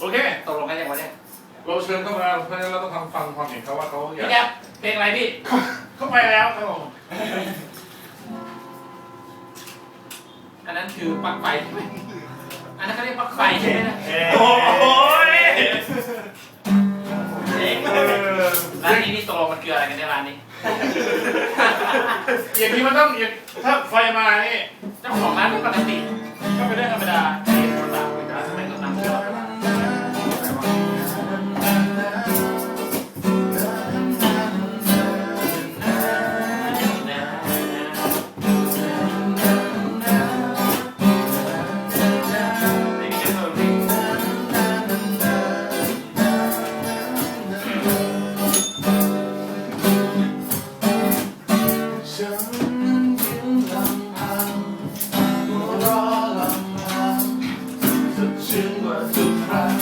โอเค ตกลงกันยังวะเนี่ยเราเชิญเข้ามาเพราะนั้นเราต้องทำฟังความเห็นเขาว่าเขาอยากเพลงอะไรพี่ เข้าไปแล้วครับผมอันนั้นคือปักไฟใช่ไหมอันนั้นเขาเรียกปักไฟใช่ไหมโอ้ยเจ๋งเออร้านนี้นี่ตกลงมันคืออะไรกันในยร้านนี้ อย่างนี้มันต้องถ้าไฟมานี่เจ้าของร้านต้องปกติก็เป็นเรื่องธรรมดา ถึงวันสุดท้าย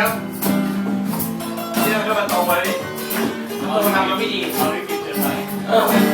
ครับที่เราจะมาต่อไปทำมันไม่ดีเขาไม่ผิดเจอเออ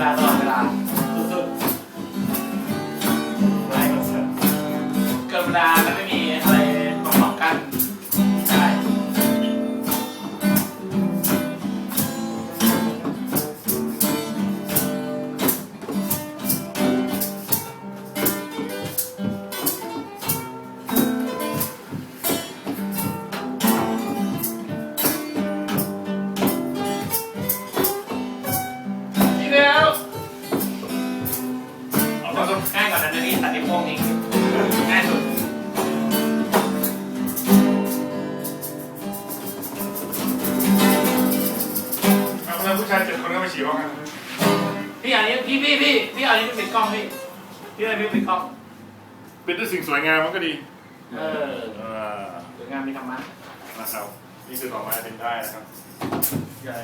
เกินเวายเจ็ดคนก็ไปฉี่บ้างกันพี่อันนี้พี่พี่พี่พี่เอาอันนี้ไปปิดกล้องพี่พี่เอาอันนี้ไปปิดกล้องเป็นด้วยสิ่งสวยงามมันก็ดีเออเออสวยงามมีธรรมะนะครับนี่คือต่อมาเป็นได้นะครับใช่